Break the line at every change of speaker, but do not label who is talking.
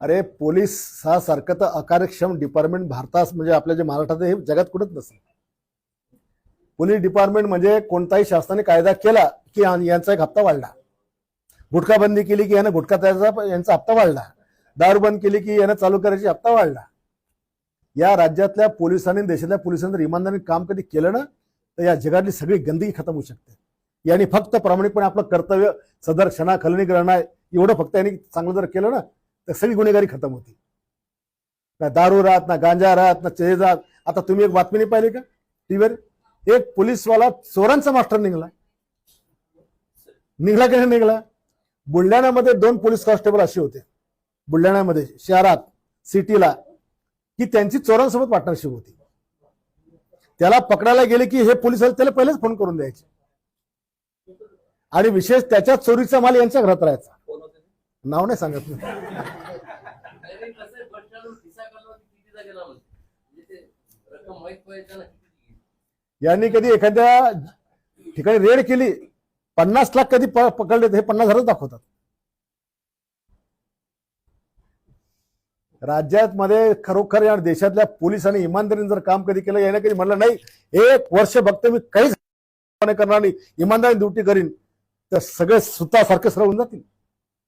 अरे पोलीस हा सारखं तर अकार्यक्षम डिपार्टमेंट भारतात म्हणजे आपल्या जे महाराष्ट्रात हे जगात कुठंच नसेल. पोलीस डिपार्टमेंट म्हणजे कोणताही शासनाने कायदा केला की यांचा एक हप्ता वाढला. गुटखाबंदी केली की यानं गुटखा त्याचा यांचा हप्ता वाढला. दारूबंद केली की यानं चालू करायची हप्ता वाढला. या राज्यातल्या पोलिसांनी देशातल्या पोलिसांनी जर इमानदारीने काम कधी केलं ना तर या जगातली सगळी गंदगी खतम होऊ शकते. यांनी फक्त प्रामाणिकपणे आपलं कर्तव्य सदर क्षणा खलनी ग्रहण आहे एवढं फक्त यांनी चांगलं जर केलं ना तर सगळी गुन्हेगारी खतम होती. ना दारू राहत ना गांजा राहत ना चेहे राहत आता तुम्ही एक बातमी नाही पाहिली का? टीव्हीवर? एक पोलीसवाला चोरांचा मास्टर निघाला. निघला की नाही निघाला? बुलढाण्यामध्ये दोन पोलीस कॉन्स्टेबल असे होते. बुलढाण्यामध्ये शहरात सिटीला की त्यांची चोरांसोबत पार्टनरशिप होती. त्याला पकडायला गेले की हे पोलीस त्याला पहिलेच फोन करून द्यायचे. आणि विशेष त्याच्या चोरीचा माल यांच्या घरात राहायचा. नाव नाही सांगत
म्हणजे.
यांनी कधी एखाद्या ठिकाणी रेड केली पन्नास लाख कधी पकडले हे पन्नास हजारच दाखवतात. राज्यात मध्ये खरोखर या देशातल्या पोलिसांनी इमानदारीने जर काम कधी केलं याने कधी म्हणलं नाही एक वर्ष बघतो मी काहीच नाही करणार नाही इमानदारी ड्युटी करीन तर सगळे सुतासारखे सरळ होऊन जातील.